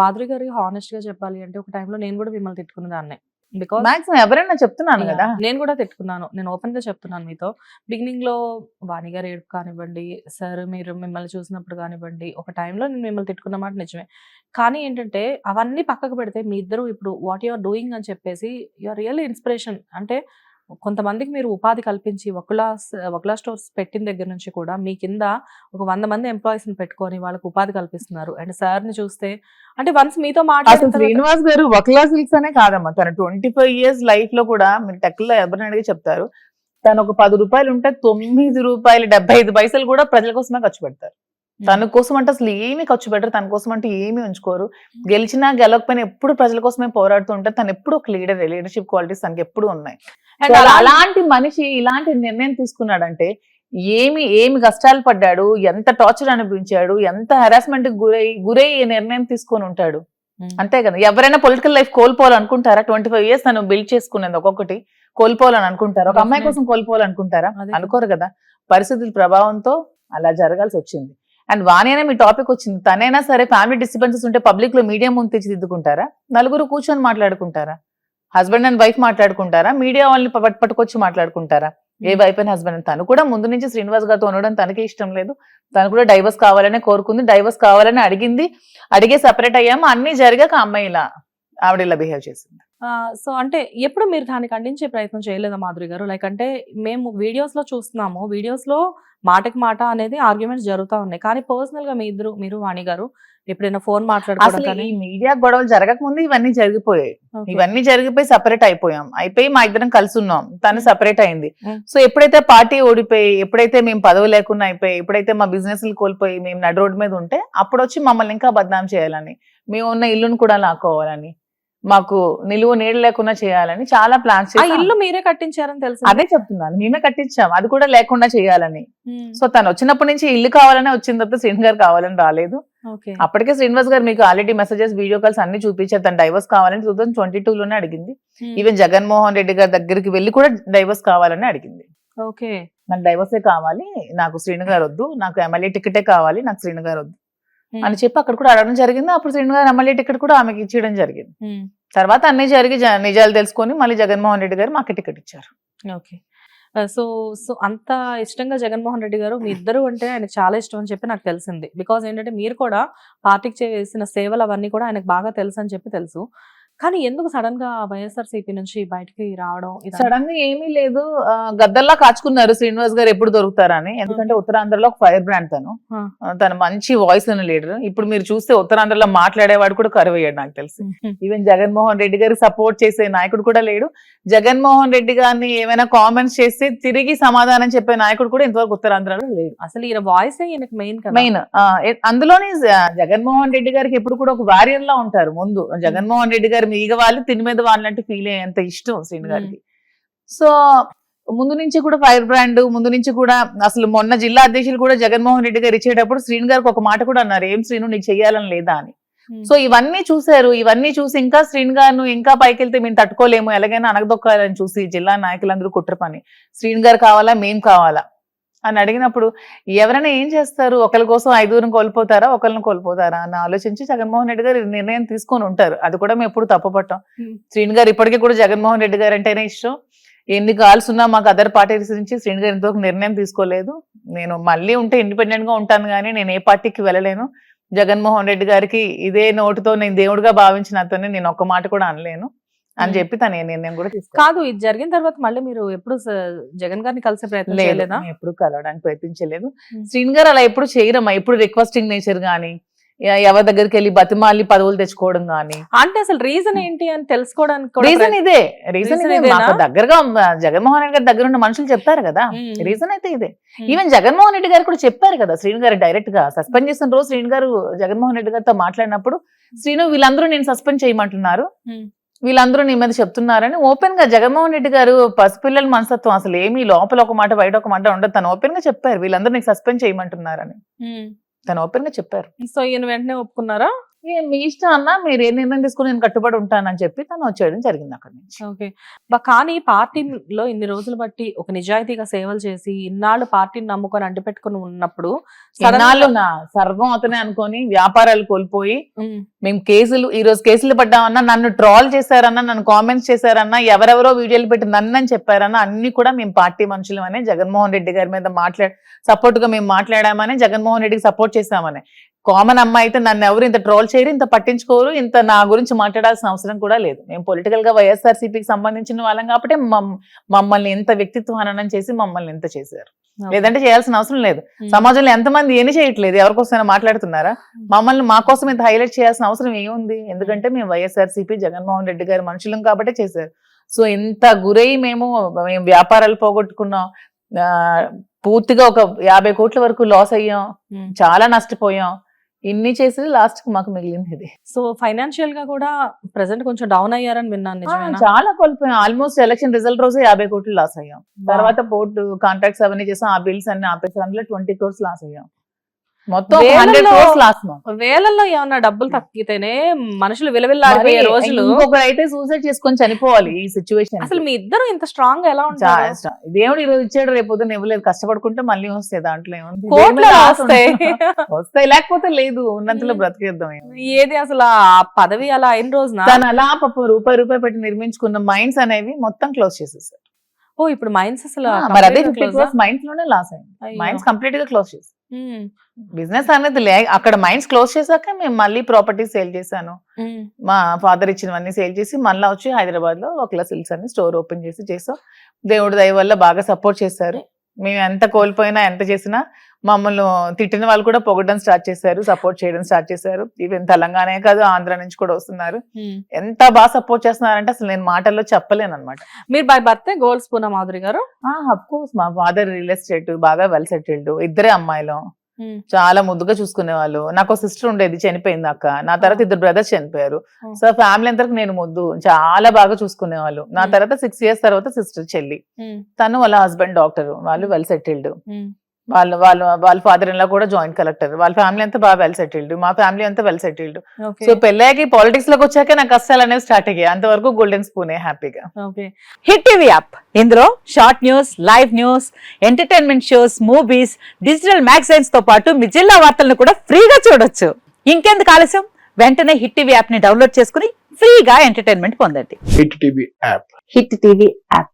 మాధురి గారి హానెస్ట్గా చెప్పాలి అంటే ఒక టైంలో నేను కూడా మిమ్మల్ని తిట్టుకున్న దాన్నే. బికాస్ మాక్సిమం ఎవరైనా చెప్తున్నాను కదా. నేను కూడా తిట్టుకున్నాను. నేను ఓపెన్గా చెప్తున్నాను మీతో. బిగినింగ్లో వాణి గారు ఏడుపు కానివ్వండి సార్ మీరు మిమ్మల్ని చూసినప్పుడు కానివ్వండి ఒక టైంలో నేను మిమ్మల్ని తిట్టుకున్న మాట నిజమే. కానీ ఏంటంటే అవన్నీ పక్కకు పెడితే మీ ఇద్దరు ఇప్పుడు వాట్ యు ఆర్ డూయింగ్ అని చెప్పేసి యు ఆర్ రియల్ ఇన్స్పిరేషన్ అంటే కొంతమందికి మీరు ఉపాధి కల్పించి ఒకలా ఒకలా స్టోర్స్ పెట్టిన దగ్గర నుంచి కూడా మీ కింద ఒక వంద మంది ఎంప్లాయీస్ని పెట్టుకొని వాళ్ళకి ఉపాధి కల్పిస్తున్నారు. అండ్ సార్ని చూస్తే అంటే వన్స్ మీతో తర్వాత- శ్రీనివాస్ గారు ఒకలా సిల్క్స్ అనే కాదమ్మా. తన ట్వంటీ ఫైవ్ ఇయర్స్ లైఫ్లో కూడా మీరు టెక్లో ఎవరిని అడిగి చెప్తారు తను ఒక పది రూపాయలు ఉంటే తొమ్మిది రూపాయలు డెబ్బై ఐదు పైసలు కూడా ప్రజల కోసమే ఖర్చు పెడతారు. తన కోసం అంటే అసలు ఏమి ఖర్చు పెట్టరు. తన కోసం అంటే ఏమి ఉంచుకోరు. గెలిచినా గెలవకపోయినా ఎప్పుడు ప్రజల కోసమే పోరాడుతూ ఉంటారు తను ఎప్పుడు ఒక లీడర్. లీడర్షిప్ క్వాలిటీస్ తనకి ఎప్పుడు ఉన్నాయి. అలా- అలాంటి మనిషి ఇలాంటి నిర్ణయం తీసుకున్నాడంటే ఏమి ఏమి కష్టాలు పడ్డాడు? ఎంత టార్చర్ అనిపించాడు ఎంత హెరాస్మెంట్ గురై గురై ఈ నిర్ణయం తీసుకొని ఉంటాడు. అంతే కదా. ఎవరైనా పొలిటికల్ లైఫ్ కోల్పోవాలనుకుంటారా? ట్వంటీ ఫైవ్ ఇయర్స్ తను బిల్డ్ చేసుకునేది ఒక్కొక్కటి కోల్పోవాలని అనుకుంటారా ఒక అమ్మాయి కోసం కోల్పోవాలనుకుంటారా. అనుకోరు కదా. పరిస్థితుల ప్రభావంతో అలా జరగాల్సి వచ్చింది. అండ్ వాణి అనే మీ టాపిక్ వచ్చింది. తనైనా సరే ఫ్యామిలీ డిస్టర్బెన్సెస్ ఉంటే పబ్లిక్లో మీడియా ముందు తెచ్చిదిద్దుకుంటారా? నలుగురు కూర్చొని మాట్లాడుకుంటారా? హస్బెండ్ అండ్ వైఫ్ మాట్లాడుకుంటారా? మీడియా వాళ్ళని పట్- పట్టుకొచ్చి మాట్లాడుకుంటారా? ఏ వైఫ్ అండ్ హస్బెండ్ తను కూడా ముందు నుంచి శ్రీనివాస్ గారితో ఉండడం తనకి ఇష్టం లేదు. తను కూడా డైవర్స్ కావాలనే కోరుకుంది. డైవర్స్ కావాలని అడిగింది. అడిగే సెపరేట్ అయ్యాము. అన్ని జరిగాక ఆ అమ్మాయి ఇలా ఆవిడ ఇలా బిహేవ్ చేసింది. సో అంటే ఎప్పుడు మీరు దాన్ని ఖండించే ప్రయత్నం చేయలేదా మాధురి గారు? లైక్ అంటే మేము వీడియోస్లో చూస్తున్నాము. వీడియోస్లో మాటకి మాట అనేది ఆర్గ్యుమెంట్స్ జరుగుతూ ఉన్నాయి. కానీ పర్సనల్గా మీ ఇద్దరు మీరు వాణి గారు ఎప్పుడైనా ఫోన్ మాట్లాడుకోవడం అసలు కానీ ఈ మీడియా గొడవలు జరగక ముందు ఇవన్నీ జరిగిపోయాయి. ఇవన్నీ జరిగిపోయి సపరేట్ అయిపోయాం. అయిపోయి మా ఇద్దరం కలిసి ఉన్నాం. తను సపరేట్ అయింది. Mm. సో ఎప్పుడైతే పార్టీ ఓడిపోయి ఎప్పుడైతే మేము పదవి లేకుండా అయిపోయి ఎప్పుడైతే మా బిజినెస్ కోల్పోయి మేము నడు రోడ్డు మీద ఉంటే అప్పుడు వచ్చి మమ్మల్ని ఇంకా బద్నాం చేయాలని మేము ఉన్న ఇల్లును కూడా లాక్కోవాలని మాకు నిలువ నీడ లేకుండా చేయాలని చాలా ప్లాన్స్ ఆ ఇల్లు మీరే కట్టించారని తెలుసు అదే చెప్తున్నాను. మేమే కట్టించాం. అది కూడా లేకుండా చేయాలని. సో తను వచ్చినప్పటి నుంచి ఇల్లు కావాలనే వచ్చింది తప్ప శ్రీనివాస్ గారు కావాలని రాలేదు. అప్పటికే శ్రీనివాస్ గారు మీకు ఆల్రెడీ మెసేజెస్ వీడియో కాల్స్ అన్ని చూపించారు. తను డైవర్స్ కావాలని టూ థౌసండ్ ట్వంటీ టూ లోనే అడిగింది. ఈవెన్ జగన్మోహన్ రెడ్డి గారి దగ్గరికి వెళ్ళి కూడా డైవర్స్ కావాలని అడిగింది. ఓకే. నాకు డైవర్సే కావాలి నాకు శ్రీను గారు వద్దు నాకు ఎమ్మెల్యే టికెటే కావాలి నాకు శ్రీను గారు వద్దు. అని చెప్పి అక్కడ కూడా అడగడం జరిగింది. అప్పుడు శ్రీను గారు ఎమ్మెల్యే టికెట్ కూడా ఆమెకి ఇచ్చేయడం జరిగింది. తర్వాత అన్ని జరిగి నిజాలు తెలుసుకొని మళ్ళీ జగన్మోహన్ రెడ్డి గారు మాకు టికెట్ ఇచ్చారు. ఓకే. సో సో అంత ఇష్టంగా జగన్మోహన్ రెడ్డి గారు మీ ఇద్దరు అంటే ఆయనకు చాలా ఇష్టం అని చెప్పి నాకు తెలిసింది. బికాజ్ ఏంటంటే మీరు కూడా పార్టీకి చేసిన సేవలు అవన్నీ కూడా ఆయనకు బాగా తెలుసు అని చెప్పి తెలుసు. కానీ ఎందుకు సడన్గా వైఎస్ఆర్సీపీ నుంచి బయటికి రావడం? సడన్గా ఏమీ లేదు. గద్దల్లా కాచుకున్నారు శ్రీనివాస్ గారు ఎప్పుడు దొరుకుతారని. ఎందుకంటే ఉత్తరాంధ్రలో ఒక ఫైర్ బ్రాండ్ తను. తను మంచి వాయిస్ ఉన్న లీడర్. ఇప్పుడు మీరు చూస్తే ఉత్తరాంధ్రలో మాట్లాడేవాడు కూడా కరువు అయ్యాడు నాకు తెలిసి. ఈవెన్ జగన్మోహన్ రెడ్డి గారికి సపోర్ట్ చేసే నాయకుడు కూడా లేడు. జగన్మోహన్ రెడ్డి గారిని ఏమైనా కామెంట్స్ చేస్తే తిరిగి సమాధానం చెప్పే నాయకుడు కూడా ఇంతవరకు ఉత్తరాంధ్రలో లేడు. అసలు ఈయన వాయిస్ మెయిన్ మెయిన్ అందులోనే జగన్మోహన్ రెడ్డి గారికి ఎప్పుడు కూడా ఒక వారియర్ లా ఉంటారు ముందు. జగన్మోహన్ రెడ్డి గారు మీగ వాళ్ళు తిని మీద వాళ్ళంటే ఫీల్ అయ్యేంత ఇష్టం శ్రీను గారికి. సో ముందు నుంచి కూడా ఫైర్ బ్రాండ్ ముందు నుంచి కూడా అసలు మొన్న జిల్లా అధ్యక్షులు కూడా జగన్మోహన్ రెడ్డి గారు ఇచ్చేటప్పుడు శ్రీను గారికి ఒక మాట కూడా అన్నారు ఏం శ్రీను నీకు చెయ్యాలని లేదా? అని. సో ఇవన్నీ చూశారు ఇవన్నీ చూసి ఇంకా శ్రీను గారు ఇంకా పైకి వెళ్తే మేము తట్టుకోలేము ఎలాగైనా అనగదొక్కాలని చూసి జిల్లా నాయకులందరూ కుట్ర పని. శ్రీను గారు కావాలా మేం కావాలా? అని అడిగినప్పుడు ఎవరైనా ఏం చేస్తారు? ఒకరి కోసం ఐదుగురిని కోల్పోతారా? ఒకరిని కోల్పోతారా? అని ఆలోచించి జగన్మోహన్ రెడ్డి గారు నిర్ణయం తీసుకొని ఉంటారు. అది కూడా మేము ఎప్పుడు తప్పుపట్టాం. శ్రీను గారు ఇప్పటికీ కూడా జగన్మోహన్ రెడ్డి గారు అంటేనే ఇష్టం. ఎన్ని కాల్స్ ఉన్నా మాకు అదర్ పార్టీస్ నుంచి శ్రీను గారు ఇంతవరకు నిర్ణయం తీసుకోలేదు. నేను మళ్ళీ ఉంటే ఇండిపెండెంట్గా ఉంటాను కానీ నేను ఏ పార్టీకి వెళ్ళలేను. జగన్మోహన్ రెడ్డి గారికి ఇదే నోటుతో నేను దేవుడిగా భావించిన అతన్ని నేను ఒక్క మాట కూడా అనలేను. అని. చెప్పి తన నిర్ణయం కూడా తీసుకో కాదు ఇది జరిగిన తర్వాత మళ్ళీ మీరు ఎప్పుడు జగన్ గారిని కలిసే ప్రయత్నం లేదు చేయలేదా ఎప్పుడు కలవడానికి ప్రయత్నించలేదు. శ్రీను గారు అలా ఎప్పుడు చేయరమ్మా ఎప్పుడు రిక్వెస్టింగ్ నేచర్ గానీ ఎవరి దగ్గరికి వెళ్ళి బతిమాలి పదవులు తెచ్చుకోవడం గానీ అంటే అసలు రీజన్ ఏంటి అని తెలుసుకోవడానికి రీజన్ ఇదే రీజన్ ఇదే? మాకు దగ్గరగా జగన్మోహన్ రెడ్డి గారి దగ్గర ఉన్న మనుషులు చెప్తారు కదా. రీజన్ అయితే ఇదే. ఈవెన్ జగన్మోహన్ రెడ్డి గారు కూడా చెప్పారు కదా శ్రీను గారు డైరెక్ట్గా సస్పెండ్ చేసిన రోజు శ్రీను గారు జగన్మోహన్ రెడ్డి గారితో మాట్లాడినప్పుడు శ్రీను వీళ్ళందరూ నేను సస్పెండ్ చేయమంటున్నారు. వీళ్ళందరూ నీ మీద చెప్తున్నారని ఓపెన్గా జగన్మోహన్ రెడ్డి గారు పసిపిల్లల మనస్తత్వం అసలు ఏమీ లోపల ఒక మాట బయట ఒక మాట ఉండదు. తను ఓపెన్గా చెప్పారు. వీళ్ళందరూ నీకు సస్పెండ్ చేయమంటున్నారని. తను ఓపెన్గా చెప్పారు. సో ఈయన వెంటనే ఒప్పుకున్నారా? మీ ఇష్టం అన్నా మీరు ఏ నిర్ణయం తీసుకుని నేను కట్టుబడి ఉంటానని చెప్పి తను వచ్చేయడం జరిగింది అక్కడి నుంచి. ఓకే. కానీ పార్టీలో ఇన్ని రోజులు బట్టి ఒక నిజాయితీగా సేవలు చేసి ఇన్నాళ్ళు పార్టీని నమ్ముకొని అంటిపెట్టుకుని ఉన్నప్పుడు సర్వం అతనే అనుకొని వ్యాపారాలు కోల్పోయి మేము కేసులు ఈ రోజు కేసులు పడ్డామన్నా నన్ను ట్రాల్ చేశారన్నా నన్ను కామెంట్స్ చేశారన్నా ఎవరెవరో వీడియోలు పెట్టి నన్ను చెప్పారన్నా అన్ని కూడా మేము పార్టీ మనుషులమనే జగన్మోహన్ రెడ్డి గారి మీద మాట్లాడ సపోర్ట్గా మేము మాట్లాడామని జగన్మోహన్ రెడ్డికి సపోర్ట్ చేశామని. కామన్ అమ్మాయి అయితే నన్ను ఎవరు ఇంత ట్రోల్ చేయరు ఇంత పట్టించుకోరు ఇంత నా గురించి మాట్లాడాల్సిన అవసరం కూడా లేదు. మేము పొలిటికల్గా వైఎస్ఆర్సీపీకి సంబంధించిన వాళ్ళం కాబట్టి మమ్- మమ్మల్ని ఇంత వ్యక్తిత్వ హననం చేసి మమ్మల్ని ఇంత చేశారు. లేదంటే చేయాల్సిన అవసరం లేదు. సమాజంలో ఎంతమంది ఏమి చేయట్లేదు ఎవరికోసమైనా మాట్లాడుతున్నారా? మమ్మల్ని మా కోసం ఇంత హైలైట్ చేయాల్సిన అవసరం ఏముంది? ఎందుకంటే మేము వైఎస్ఆర్సీపీ జగన్మోహన్ రెడ్డి గారి మనుషులం కాబట్టి చేశారు. సో ఇంత గురై మేము మేము వ్యాపారాలు పోగొట్టుకున్నాం. పూర్తిగా ఒక యాభై కోట్ల వరకు లాస్ అయ్యాం. చాలా నష్టపోయాం. ఇన్ని చేసి లాస్ట్కి మాకు మిగిలింది. ఇది సో ఫైనాన్షియల్గా కూడా ప్రెసెంట్ కొంచెం డౌన్ అయ్యారని విన్నాను చాలా కోల్పోయాం. ఆల్మోస్ట్ ఎలక్షన్ రిజల్ట్ రోజే యాభై కోట్లు లాస్ అయ్యాం. తర్వాత పోర్టు కాంట్రాక్ట్స్ అవన్నీ చేసాం ఆ బిల్స్ అన్ని ఆపేసాం అందులో ట్వంటీ క్రోర్స్ లాస్ అయ్యాం. మొత్తం వేలల్లో- ఏమన్నా డబ్బులు తగ్గితేనే మనుషులు విలవిల్లాడిపోయే రోజులు. అయితే సూసైడ్ చేసుకొని చనిపోవాలి ఈ సిచ్యువేషన్ అసలు మీ ఇద్దరు ఇంత స్ట్రాంగ్ ఎలా ఉంటారు? దేవుడు ఈ రోజు ఇచ్చాడు రేపు పొద్దున్న ఇవ్వలేదు. కష్టపడుకుంటే మళ్ళీ వస్తాయి దాంట్లో ఏముంది? వస్తాయి. వస్తాయి లేకపోతే లేదు. ఉన్నంతలో. బ్రతికేద్దాం. ఏది అసలు ఆ పదవి అలా అయిన రోజున? తను అలా పాపం రూపాయి రూపాయి పెట్టి నిర్మించుకున్న మైండ్స్ అనేవి మొత్తం క్లోజ్ చేసేసారు ఓ ఇప్పుడు మైండ్స్ అసలు? మైండ్స్లోనే లాస్ అయింది. మైండ్స్ కంప్లీట్గా క్లోజ్ చేసి బిజినెస్ అనేది లే అక్కడ మైండ్స్ క్లోజ్ చేశాక మేము మళ్ళీ ప్రాపర్టీ సేల్ చేశాను. మా ఫాదర్ ఇచ్చినవన్నీ సేల్ చేసి మళ్ళీ వచ్చి హైదరాబాద్లో ఒకలా సిల్స్ అని స్టోర్ ఓపెన్ చేసి చేసాం. దేవుడి దయ వల్ల బాగా సపోర్ట్ చేశారు. మేము ఎంత కోల్పోయినా ఎంత చేసినా మమ్మల్ని తిట్టిన వాళ్ళు కూడా పొగడం స్టార్ట్ చేశారు సపోర్ట్ చేయడం స్టార్ట్ చేశారు. ఈవెన్ తెలంగాణ కాదు ఆంధ్ర నుంచి కూడా వస్తున్నారు. ఎంత బాగా సపోర్ట్ చేస్తున్నారంటే అసలు నేను మాటల్లో చెప్పలేను అనమాట మీరు by birth gold spoon Madhuri garu? Of course మా ఫాదర్ రియల్ ఎస్టేట్ బాగా వెల్ సెటిల్డ్ ఇద్దరే అమ్మాయిలు. చాలా ముద్దుగా చూసుకునే వాళ్ళు నాకు సిస్టర్ ఉండేది చనిపోయింది అక్క. నా తర్వాత ఇద్దరు బ్రదర్స్ చనిపోయారు. సో ఫ్యామిలీ అంతకు నేను ముద్దు. చాలా బాగా చూసుకునే వాళ్ళు నా. తర్వాత సిక్స్ ఇయర్స్ తర్వాత సిస్టర్ చెల్లి. తను వాళ్ళ హస్బెండ్ డాక్టర్ వాళ్ళు వెల్ సెటిల్డ్. వాళ్ళ వాళ్ళ వాళ్ళ ఫాదర్ ఇన్ లా కూడా జాయింట్ కలెక్టర్ వాళ్ళ ఫ్యామిలీ అంతా బాగా వెల్ సెటిల్డ్ మా ఫ్యామిలీ అంతా వెల్ సెటిల్డ్ సో పెళ్ళాకి పాలిటిక్స్లోకి వచ్చాక నాకు కష్టాలు అనేవి స్టార్ట్ అయ్యాయి. అంతవరకు గోల్డెన్ స్పూనే హ్యాపీగా ఓకే హిట్ టీవీ యాప్ ఇందులో short news live news entertainment shows movies digital మ్యాగజైన్స్తో పాటు మీ జిల్లా వార్తలను కూడా ఫ్రీగా చూడొచ్చు. ఇంకెందుకు ఆలస్యం? వెంటనే హిట్ టీవీ యాప్ని డౌన్లోడ్ చేసుకుని ఫ్రీగా ఎంటర్టైన్మెంట్ పొందండి. Hit TV app hit TV app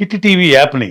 hit TV యాప్ని